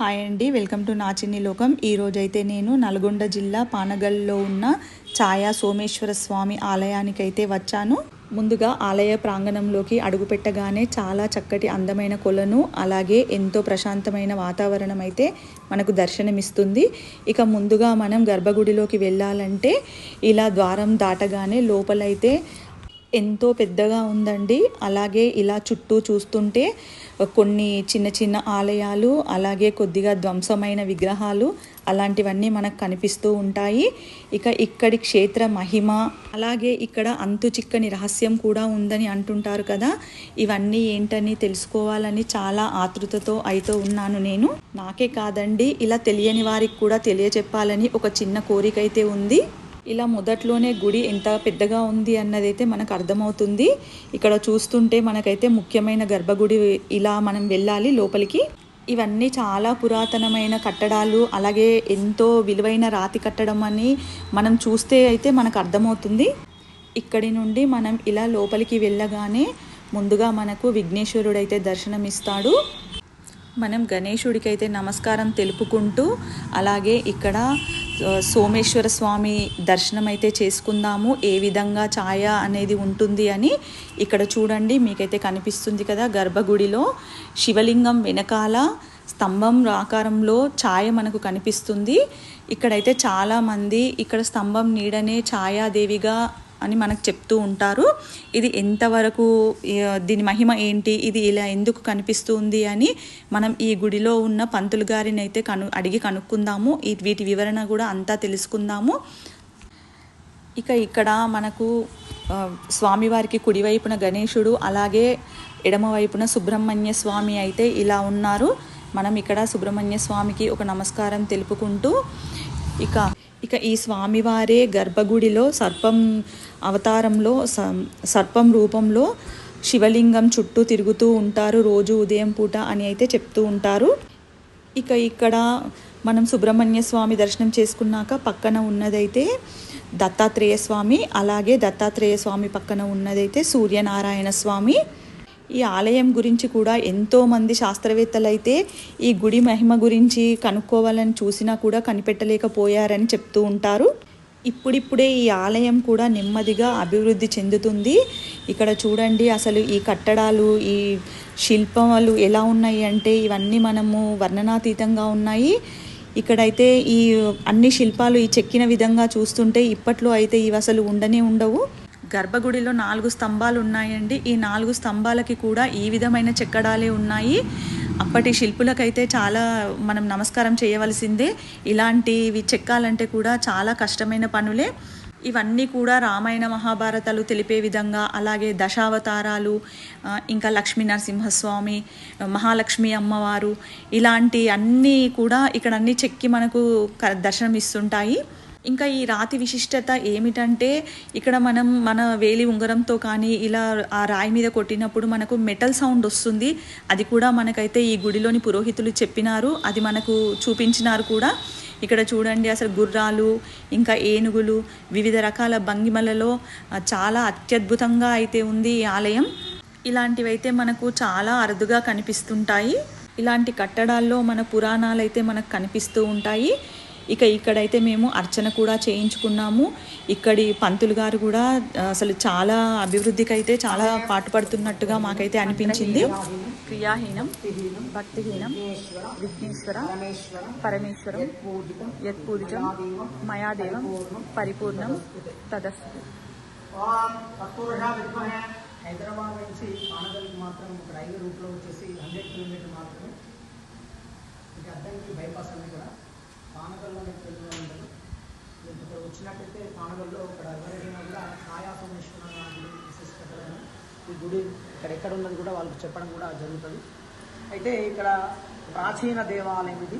Hi అండి welcome to నా చిన్ని లోకం ఈరోజైతే నేను నల్గొండ జిల్లా పానగల్లో ఉన్న ఛాయా సోమేశ్వర స్వామి ఆలయానికి అయితే వచ్చాను. ముందుగా ఆలయ ప్రాంగణంలోకి అడుగుపెట్టగానే చాలా చక్కటి అందమైన కొలను అలాగే ఎంతో ప్రశాంతమైన వాతావరణం అయితే మనకు దర్శనమిస్తుంది. ఇక ముందుగా మనం గర్భగుడిలోకి వెళ్ళాలంటే ఇలా ద్వారం దాటగానే లోపలైతే ఎంతో పెద్దగా ఉందండి. అలాగే ఇలా చుట్టూ చూస్తుంటే కొన్ని చిన్న చిన్న ఆలయాలు అలాగే కొద్దిగా ధ్వంసమైన విగ్రహాలు అలాంటివన్నీ మనకు కనిపిస్తూ ఉంటాయి. ఇక ఇక్కడి క్షేత్ర మహిమ అలాగే ఇక్కడ అంతు చిక్కని రహస్యం కూడా ఉందని అంటుంటారు కదా. ఇవన్నీ ఏంటని తెలుసుకోవాలని చాలా ఆతృతతో అయితే ఉన్నాను నేను. నాకే కాదండి ఇలా తెలియని వారికి కూడా తెలియచెప్పాలని ఒక చిన్న కోరిక అయితే ఉంది. ఇలా మొదట్లోనే గుడి ఎంత పెద్దగా ఉంది అన్నదైతే మనకు అర్థమవుతుంది. ఇక్కడ చూస్తుంటే మనకైతే ముఖ్యమైన గర్భగుడి ఇలా మనం వెళ్ళాలి లోపలికి. ఇవన్నీ చాలా పురాతనమైన కట్టడాలు అలాగే ఎంతో విలువైన రాతి కట్టడం అని మనం చూస్తే అయితే మనకు అర్థమవుతుంది. ఇక్కడి నుండి మనం ఇలా లోపలికి వెళ్ళగానే ముందుగా మనకు విఘ్నేశ్వరుడైతే దర్శనమిస్తాడు. మనం గణేశుడికి అయితే నమస్కారం తెలుపుకుంటూ అలాగే ఇక్కడ సోమేశ్వర స్వామి దర్శనం అయితే చేసుకుందాము ఏ విధంగా ఛాయ అనేది ఉంటుంది అని ఇక్కడ చూడండి మీకైతే కనిపిస్తుంది కదా గర్భగుడిలో. శివలింగం వెనకాల స్తంభం ఆకారంలో ఛాయ మనకు కనిపిస్తుంది. ఇక్కడైతే చాలామంది ఇక్కడ స్తంభం నీడనే ఛాయాదేవిగా అని మనకు చెప్తూ ఉంటారు. ఇది ఎంతవరకు దీని మహిమ ఏంటి ఇది ఇలా ఎందుకు కనిపిస్తుంది అని మనం ఈ గుడిలో ఉన్న పంతులు గారిని అయితే కను అడిగి కనుక్కుందాము. ఈ వీటి వివరణ కూడా అంతా తెలుసుకుందాము. ఇక ఇక్కడ మనకు స్వామివారికి కుడివైపున గణేశుడు అలాగే ఎడమవైపున సుబ్రహ్మణ్య స్వామి అయితే ఇలా ఉన్నారు. మనం ఇక్కడ సుబ్రహ్మణ్య స్వామికి ఒక నమస్కారం తెలుపుకుంటూ ఇక ఇక ఈ స్వామివారే గర్భగుడిలో సర్పం అవతారంలో స- సర్పం రూపంలో శివలింగం చుట్టూ తిరుగుతూ ఉంటారు. రోజు ఉదయం పూట అని అయితే చెప్తూ ఉంటారు. ఇక ఇక్కడ మనం సుబ్రహ్మణ్య స్వామి దర్శనం చేసుకున్నాక పక్కన ఉన్నదైతే దత్తాత్రేయ స్వామి అలాగే దత్తాత్రేయ స్వామి పక్కన ఉన్నదైతే సూర్యనారాయణ స్వామి. ఈ ఆలయం గురించి కూడా ఎంతోమంది శాస్త్రవేత్తలైతే శాస్త్రవేత్తలు అయితే ఈ గుడి మహిమ గురించి కనుక్కోవాలని చూసినా కూడా కనిపెట్టలేకపోయారని చెప్తూ ఉంటారు. ఇప్పుడిప్పుడే ఈ ఆలయం కూడా నెమ్మదిగా అభివృద్ధి చెందుతుంది. ఇక్కడ చూడండి అసలు ఈ కట్టడాలు ఈ శిల్పాలు ఎలా ఉన్నాయి అంటే ఇవన్నీ మనము వర్ణనాతీతంగా ఉన్నాయి. ఇక్కడైతే ఈ అన్ని శిల్పాలు ఈ చెక్కిన విధంగా చూస్తుంటే ఇప్పట్లో అయితే ఇవి అసలు ఉండనే ఉండవు. గర్భగుడిలో నాలుగు స్తంభాలు ఉన్నాయండి. ఈ నాలుగు స్తంభాలకి కూడా ఈ విధమైన చెక్కడాలే ఉన్నాయి. అప్పటి శిల్పులకైతే చాలా మనం నమస్కారం చేయవలసిందే. ఇలాంటివి చెక్కాలంటే కూడా చాలా కష్టమైన పనులే. ఇవన్నీ కూడా రామాయణ మహాభారతాలు తెలిపే విధంగా అలాగే దశావతారాలు ఇంకా లక్ష్మీ నరసింహస్వామి మహాలక్ష్మి అమ్మవారు ఇలాంటి అన్నీ కూడా ఇక్కడ అన్ని చెక్కి మనకు క- దర్శనమిస్తుంటాయి. ఇంకా ఈ రాతి విశిష్టత ఏమిటంటే ఇక్కడ మనం మన వేలి ఉంగరంతో కానీ ఇలా ఆ రాయి మీద కొట్టినప్పుడు మనకు మెటల్ సౌండ్ వస్తుంది. అది కూడా మనకైతే ఈ గుడిలోని పురోహితులు చెప్పినారు. అది మనకు చూపించినారు కూడా. ఇక్కడ చూడండి అసలు గుర్రాలు ఇంకా ఏనుగులు వివిధ రకాల భంగిమలలో చాలా అత్యద్భుతంగా అయితే ఉంది ఈ ఆలయం. ఇలాంటివైతే మనకు చాలా అరుదుగా కనిపిస్తుంటాయి. ఇలాంటి కట్టడాల్లో మన పురాణాలు అయితే మనకు కనిపిస్తూ ఉంటాయి. ఇక ఇక్కడైతే మేము అర్చన కూడా చేయించుకున్నాము. ఇక్కడి పంతులు గారు కూడా అసలు చాలా అభివృద్ధికి అయితే చాలా పాటుపడుతున్నట్టుగా మాకైతే అనిపించింది. క్రియాహీనం భక్తిహీనం విఘ్నేశ్వర పరమేశ్వరం యత్పూజితం మయాదేవం పరిపూర్ణం తదస్తు విద్మహే హైదరాబాద్ నుంచి పానగల్కి మాత్రం ఒక రైల్వే రూట్లో వచ్చేసి హండ్రెడ్ కిలోమీటర్ మాత్రమే. ఇక అద్దంకి బైపాస్ అన్ని కూడా పానగల్లో మీకు తెలియదు ఉండదు ఇక్కడ వచ్చినట్టయితే పానగల్లో ఇక్కడ ఎవరైనా కూడా ఛాయా సోమేశ్వర గుడి విశిష్టత ఈ గుడి ఇక్కడ ఎక్కడ ఉన్నది కూడా వాళ్ళకి చెప్పడం కూడా జరుగుతుంది. అయితే ఇక్కడ ప్రాచీన దేవాలయం ఇది.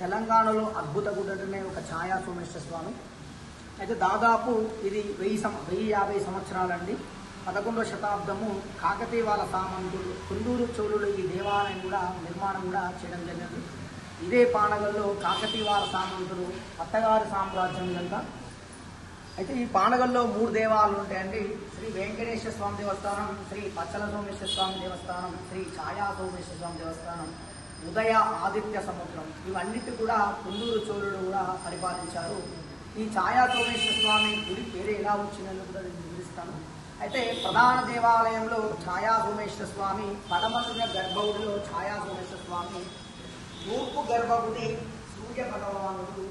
తెలంగాణలో అద్భుత గుడనే ఒక ఛాయా సోమేశ్వర స్వామి. అయితే దాదాపు ఇది వెయ్యి సం వెయ్యి యాభై సంవత్సరాలండి. పదకొండవ శతాబ్దము కాకతీయ వాళ్ళ సామంతులు కుందూరు చోళులు ఈ దేవాలయం కూడా నిర్మాణం కూడా చేయడం జరిగింది. ఇదే పానగల్లో కాకతీవార సామంతులు అత్తగారి సామ్రాజ్యం ఇదంతా. అయితే ఈ పానగల్లో మూడు దేవాలయాలు ఉంటాయండి. శ్రీ వెంకటేశ్వర స్వామి దేవస్థానం శ్రీ పచ్చల సోమేశ్వర స్వామి దేవస్థానం శ్రీ ఛాయా సోమేశ్వర స్వామి దేవస్థానం ఉదయ ఆదిత్య సముద్రం. ఇవన్నిటి కూడా కుందూరు చోళుడు కూడా పరిపాలించారు. ఈ ఛాయా సోమేశ్వర స్వామి గుడి పేరు ఎలా వచ్చిందని కూడా నేను వివరిస్తాను. అయితే ప్రధాన దేవాలయంలో ఛాయా సోమేశ్వర స్వామి పడమరున గర్భవుడిలో ఛాయా సోమేశ్వర స్వామి తూర్పు గర్భగుడి సూర్య భగవానుడు.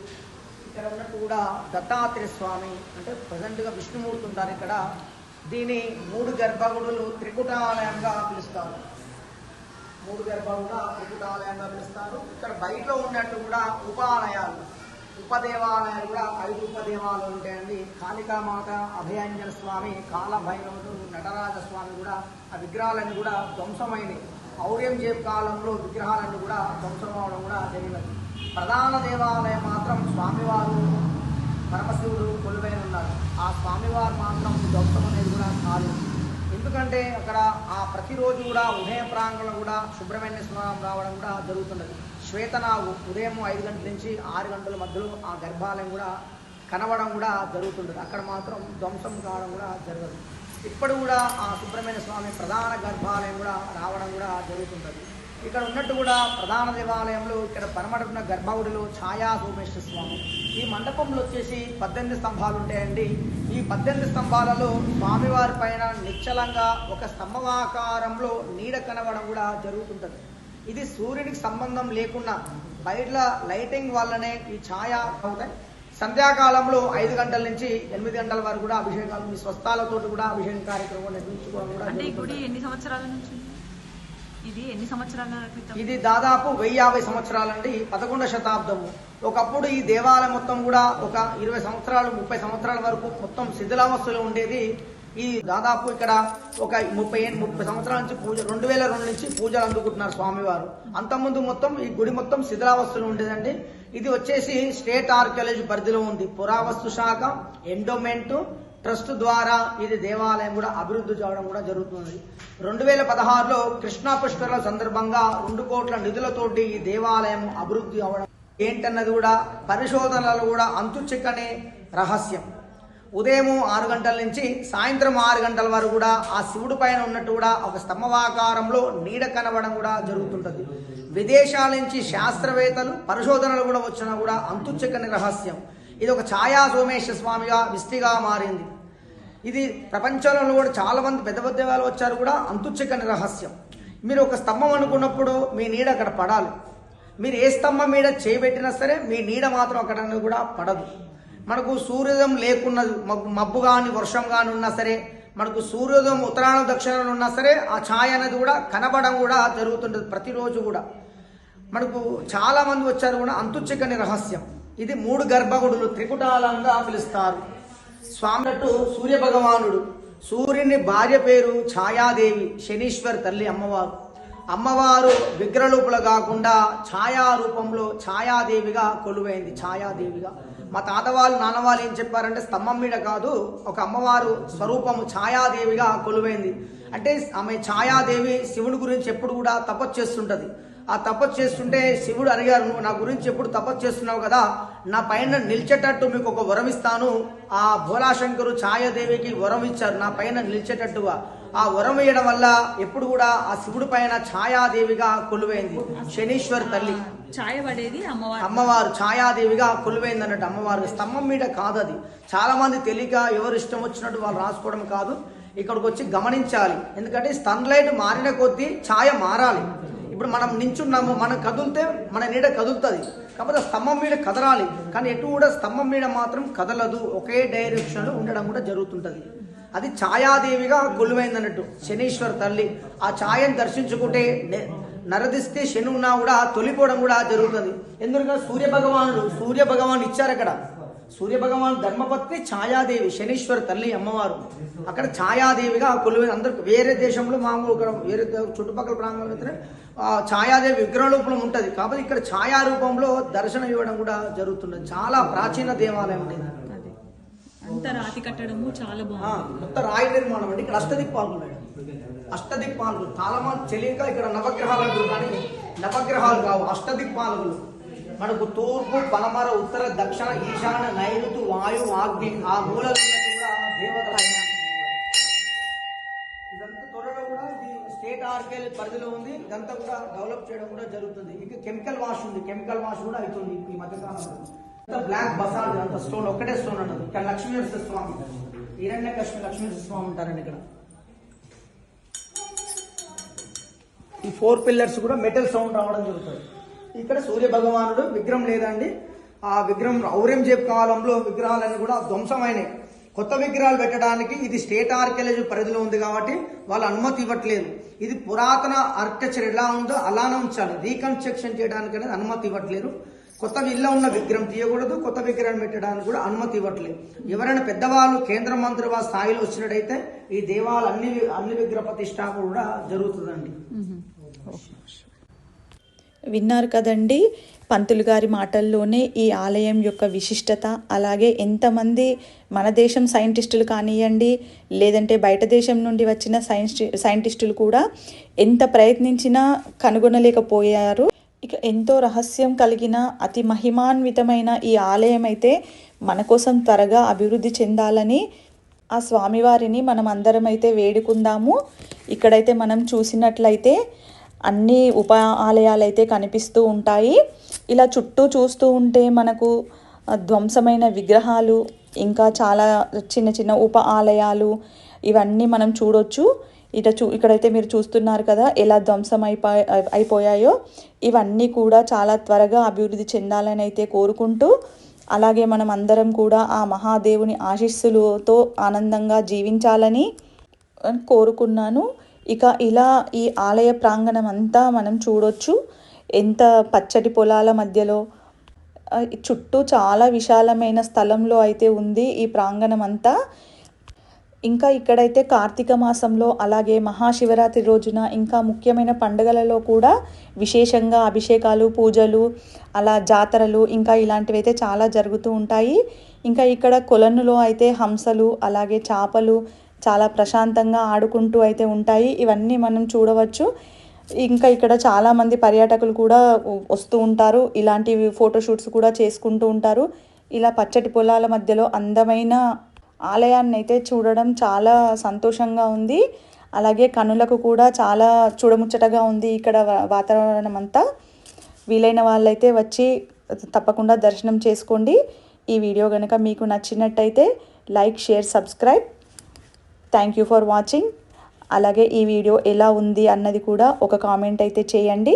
ఇక్కడ ఉన్నట్టు కూడా దత్తాత్రేయ స్వామి అంటే ప్రజెంట్గా విష్ణుమూర్తి ఉంటారు ఇక్కడ. దీని మూడు గర్భగుడులు త్రికుటాలయంగా పిలుస్తారు. మూడు గర్భాలుగా త్రికుటాలయంగా పిలుస్తారు. ఇక్కడ బయటలో ఉన్నట్టు కూడా ఉపాలయాలు ఉపదేవాలయాలు కూడా ఐదు ఉపదేవాలు ఉంటాయండి. కాళికామాత అభయాంజన స్వామి కాలభైరవుడు నటరాజ స్వామి కూడా ఆ విగ్రహాలన్నీ కూడా ధ్వంసమైనవి. ఔరంగజేబ్ కాలంలో విగ్రహాలన్నీ కూడా ధ్వంసం అవడం కూడా జరిగినది. ప్రధాన దేవాలయం మాత్రం స్వామివారు పరమశివుడు కొలువైన ఉన్నారు. ఆ స్వామివారు మాత్రం ధ్వంసం అనేది కూడా కాదు ఎందుకంటే అక్కడ ఆ ప్రతిరోజు కూడా ఉదయ ప్రాంగణం కూడా సుబ్రహ్మణ్య స్నానం రావడం కూడా జరుగుతున్నది. శ్వేతనాగు ఉదయం ఐదు గంటల నుంచి ఆరు గంటల మధ్యలో ఆ గర్భాలయం కూడా కనవడం కూడా జరుగుతుంటుంది అక్కడ మాత్రం ధ్వంసం కావడం కూడా జరగదు. ఇప్పుడు కూడా ఆ సుబ్రహ్మణ్య స్వామి ప్రధాన గర్భాలయం కూడా రావడం కూడా జరుగుతుంటుంది. ఇక్కడ ఉన్నట్టు కూడా ప్రధాన దేవాలయంలో ఇక్కడ పరమడున్న గర్భగుడిలో ఛాయా సోమేశ్వర స్వామి. ఈ మండపంలో వచ్చేసి పద్దెనిమిది స్తంభాలు ఉంటాయండి. ఈ పద్దెనిమిది స్తంభాలలో స్వామివారి పైన నిశ్చలంగా ఒక స్తంభమాకారంలో నీడ కనవడం కూడా జరుగుతుంటుంది. ఇది సూర్యునికి సంబంధం లేకుండా బయట లైటింగ్ వల్లనే ఈ ఛాయా అవుతాయి. సంధ్యాకాలంలో ఐదు గంటల నుంచి ఎనిమిది గంటల వరకు కూడా అభిషేకాలు మీ స్వస్థాలతో కూడా అభిషేక కార్యక్రమం నిర్వహించుకోవడం కూడా అంటే. గుడి ఎన్ని సంవత్సరాల నుంచి? ఇది ఎన్ని సంవత్సరాల క్రితం ఇది దాదాపు వెయ్యి యాభై సంవత్సరాలండి పదకొండవ శతాబ్దము ఒకప్పుడు ఈ దేవాలయం మొత్తం కూడా ఒక ఇరవై సంవత్సరాలు ముప్పై సంవత్సరాల వరకు మొత్తం శిథిలావస్థలో ఉండేది ఈ దాదాపు ఇక్కడ ఒక ముప్పై ముప్పై సంవత్సరాల నుంచి పూజ రెండు వేల రెండు నుంచి పూజలు అందుకుంటున్నారు స్వామివారు. అంతకుముందు మొత్తం ఈ గుడి మొత్తం శిథిలావస్థలో ఉండేదండి. ఇది వచ్చేసి స్టేట్ ఆర్కియాలజీ పరిధిలో ఉంది. పురావస్తు శాఖ ఎండోమెంట్ ట్రస్ట్ ద్వారా ఇది దేవాలయం కూడా అభివృద్ధి చేయడం కూడా జరుగుతుంది. రెండు వేల పదహారులో కృష్ణా పుష్కరాల సందర్భంగా రెండు కోట్ల నిధులతోటి ఈ దేవాలయం అభివృద్ధి అవడం ఏంటన్నది కూడా పరిశోధనలు కూడా అంతు చిక్కనే రహస్యం. ఉదయం ఆరు గంటల నుంచి సాయంత్రం ఆరు గంటల వరకు కూడా ఆ శివుడు పైన ఉన్నట్టు కూడా ఒక స్తంభవాకారంలో నీడ కనబడడం కూడా జరుగుతుంటుంది. విదేశాల నుంచి శాస్త్రవేత్తలు పరిశోధనలు కూడా వచ్చినా కూడా అంతుచక్కని రహస్యం. ఇది ఒక ఛాయా సోమేశ్వర స్వామిగా విస్తిగా మారింది. ఇది ప్రపంచంలో కూడా చాలా మంది పెద్ద పెద్ద వాళ్ళు వచ్చారు కూడా అంతుచక్కని రహస్యం. మీరు ఒక స్తంభం అనుకున్నప్పుడు మీ నీడ అక్కడ పడాలి. మీరు ఏ స్తంభం మీద చేయబెట్టినా సరే మీ నీడ మాత్రం అక్కడ కూడా పడదు. మనకు సూర్యోదయం లేకున్నది మబ్బు- మబ్బు కానీ వర్షం కానీ ఉన్నా సరే మనకు సూర్యోదయం ఉత్తరాయణ దక్షిణాలు ఉన్నా సరే ఆ ఛాయ అనేది కూడా కనబడం కూడా జరుగుతుంటుంది ప్రతిరోజు కూడా. మనకు చాలా మంది వచ్చారు కూడా అంతుచిక్కని రహస్యం ఇది మూడు గర్భగుడులు త్రికుటాలంగా పిలుస్తారు. స్వామి అటు సూర్య భగవానుడు సూర్యుని భార్య పేరు ఛాయాదేవి శనీశ్వర్ తల్లి అమ్మవారు. అమ్మవారు విగ్రహలోపుల కాకుండా ఛాయా రూపంలో ఛాయాదేవిగా కొలువైంది ఛాయాదేవిగా. మా తాత వాళ్ళు నాన్న వాళ్ళు ఏం చెప్పారంటే స్తంభం మీద కాదు ఒక అమ్మవారు స్వరూపము ఛాయాదేవిగా కొలువైంది. అంటే ఆమె ఛాయాదేవి శివుడి గురించి ఎప్పుడు కూడా తపస్సు చేస్తుంటది. ఆ తపస్సు చేస్తుంటే శివుడు అడిగారు నువ్వు నా గురించి ఎప్పుడు తపస్సు చేస్తున్నావు కదా? నా పైన నిలిచేటట్టు మీకు ఒక వరం ఇస్తాను. ఆ భోలాశంకరు ఛాయాదేవికి వరం ఇచ్చారు నా పైన నిలిచేటట్టుగా. ఆ వరం ఇవ్వడం వల్ల ఎప్పుడు కూడా ఆ శివుడి పైన ఛాయాదేవిగా కొలువైంది. శనీశ్వర్ తల్లి. అమ్మవారు. అమ్మవారు ఛాయాదేవిగా కొలువైంది అన్నట్టు అమ్మవారు స్తంభం మీద కాదు అది చాలా మంది తెలియక ఎవరు ఇష్టం వచ్చినట్టు వాళ్ళు రాసుకోవడం కాదు. ఇక్కడికి వచ్చి గమనించాలి. ఎందుకంటే సన్లైట్ మారిన కొద్దీ ఛాయ మారాలి. ఇప్పుడు మనం నించున్నాము మనం కదిలితే మన నీడ కదులుతుంది. కాకపోతే స్తంభం మీద కదలాలి. కానీ ఎటు కూడా స్తంభం మీద మాత్రం కదలదు. ఒకే డైరెక్షన్లో ఉండడం కూడా జరుగుతుంటది. అది ఛాయాదేవిగా కొలువైంది అన్నట్టు శనీశ్వర్ తల్లి ఆ ఛాయను దర్శించుకుంటే నరదిస్తే శని ఉన్నా కూడా తొలిపోవడం కూడా జరుగుతుంది. ఎందుకంటే సూర్య భగవానుడు సూర్య భగవాన్ ఇచ్చారు అక్కడ. సూర్య భగవాన్ ధర్మపత్ని ఛాయాదేవి శనీశ్వర్ తల్లి అమ్మవారు. అక్కడ ఛాయాదేవిగా కొలువైన అందరికి వేరే దేశంలో మామూలు ఇక్కడ వేరే చుట్టుపక్కల ప్రాంతంలో ఛాయాదేవి విగ్రహ రూపంలో ఉంటుంది. కాబట్టి ఇక్కడ ఛాయా రూపంలో దర్శనం ఇవ్వడం కూడా జరుగుతున్నది చాలా ప్రాచీన దేవాలయం అనేది అంత రాతి కట్టడము చాలా బాగుంది. మొత్తం రాయి నిర్మాణం అండి. ఇక్కడ అష్టదిక్పాలు ఉన్నాయి. అష్టదిక్పాలు చాలా మంది తెలియక ఇక్కడ నవగ్రహాలు అంటారు కానీ నవగ్రహాలు కావు అష్టదిక్పాలకులు మనకు తూర్పు పడమర ఉత్తర దక్షిణ ఈశాన్య నైరుతు వాయు ఆగ్ని ఆ మూలలో దేవతలు ఇదంతా త్వరలో కూడా ఇది స్టేట్ ఆర్కేల్ పరిధిలో ఉంది. ఇదంతా కూడా డెవలప్ చేయడం కూడా జరుగుతుంది. ఇంకా కెమికల్ వాష్ ఉంది. కెమికల్ వాష్ కూడా అవుతుంది ఈ మధ్య కాలంలో బ్లాక్ బసాల్ అంత స్టోన్ ఒకటే స్టోన్ ఉండదు. ఇక్కడ లక్ష్మీ స్వామి ఈరణ్య కృష్ణ లక్ష్మీ స్వామి ఉంటారండి ఇక్కడ. ఈ ఫోర్ పిల్లర్స్ కూడా మెటల్ సౌండ్ రావడం జరుగుతుంది. ఇక్కడ సూర్య భగవానుడు విగ్రహం లేదండి. ఆ విగ్రహం ఔరంగజేబ్ కాలంలో విగ్రహాలన్నీ కూడా ధ్వంసమైనవి కొత్త విగ్రహాలు పెట్టడానికి ఇది స్టేట్ ఆర్కియాలజీ పరిధిలో ఉంది కాబట్టి వాళ్ళు అనుమతి ఇవ్వట్లేదు. ఇది పురాతన ఆర్కిటెక్చర్ ఎలా ఉందో అలానే ఉంచాలి. రీకన్స్ట్రక్షన్ చేయడానికి అనేది అనుమతి ఇవ్వట్లేదు. కొత్త ఇళ్ళ ఉన్న విగ్రహం తీయకూడదు కొత్త విగ్రహం పెట్టడానికి కూడా అనుమతి ఇవ్వట్లేదు. ఎవరైనా పెద్దవాళ్ళు కేంద్ర మంత్రి వారి స్థాయిలో వచ్చినట్టయితే ఈ దేవాలు అన్ని అన్ని విగ్రహ ప్రతిష్ట కూడా జరుగుతుందండి. విన్నారు కదండి పంతులు గారి మాటల్లోనే ఈ ఆలయం యొక్క విశిష్టత అలాగే ఎంతమంది మన దేశం సైంటిస్టులు కానివ్వండి లేదంటే బయట దేశం నుండి వచ్చిన సైన్స్ సైంటిస్టులు కూడా ఎంత ప్రయత్నించినా కనుగొనలేకపోయారు. ఇక ఎంతో రహస్యం కలిగిన అతి మహిమాన్వితమైన ఈ ఆలయం అయితే మన కోసం త్వరగా అభివృద్ధి చెందాలని ఆ స్వామివారిని మనం అందరం అయితే వేడుకుందాము. ఇక్కడైతే మనం చూసినట్లయితే అన్ని ఉప ఆలయాలు అయితే కనిపిస్తూ ఉంటాయి. ఇలా చుట్టూ చూస్తూ ఉంటే మనకు ధ్వంసమైన విగ్రహాలు ఇంకా చాలా చిన్న చిన్న ఉప ఆలయాలు ఇవన్నీ మనం చూడొచ్చు. ఇట చూ ఇక్కడైతే మీరు చూస్తున్నారు కదా ఎలా ధ్వంసం అయిపో అయిపోయాయో ఇవన్నీ కూడా చాలా త్వరగా అభివృద్ధి చెందాలని అయితే కోరుకుంటూ అలాగే మనం అందరం కూడా ఆ మహాదేవుని ఆశీస్సులతో ఆనందంగా జీవించాలని కోరుకున్నాను. ఇక ఇలా ఈ ఆలయ ప్రాంగణం అంతా మనం చూడొచ్చు. ఎంత పచ్చటి పొలాల మధ్యలో చుట్టూ చాలా విశాలమైన స్థలంలో అయితే ఉంది ఈ ప్రాంగణం అంతా ఇంకా ఇక్కడైతే కార్తీక మాసంలో అలాగే మహాశివరాత్రి రోజున ఇంకా ముఖ్యమైన పండుగలలో కూడా విశేషంగా అభిషేకాలు పూజలు అలా జాతరలు ఇంకా ఇలాంటివి అయితే చాలా జరుగుతూ ఉంటాయి. ఇంకా ఇక్కడ కొలనులో అయితే హంసలు అలాగే చేపలు చాలా ప్రశాంతంగా ఆడుకుంటూ అయితే ఉంటాయి. ఇవన్నీ మనం చూడవచ్చు. ఇంకా ఇక్కడ చాలామంది పర్యాటకులు కూడా వస్తూ ఉంటారు. ఇలాంటివి ఫోటోషూట్స్ కూడా చేసుకుంటూ ఉంటారు. ఇలా పచ్చటి పొలాల మధ్యలో అందమైన ఆలయాన్ని అయితే చూడడం చాలా సంతోషంగా ఉంది. అలాగే కనులకు కూడా చాలా చూడముచ్చటగా ఉంది ఇక్కడ వాతావరణం అంతా వీలైన వాళ్ళైతే వచ్చి తప్పకుండా దర్శనం చేసుకోండి. ఈ వీడియో కనుక మీకు నచ్చినట్టయితే like share subscribe. Thank you for watching. అలాగే ఈ వీడియో ఎలా ఉంది అన్నది కూడా ఒక కామెంట్ అయితే చేయండి.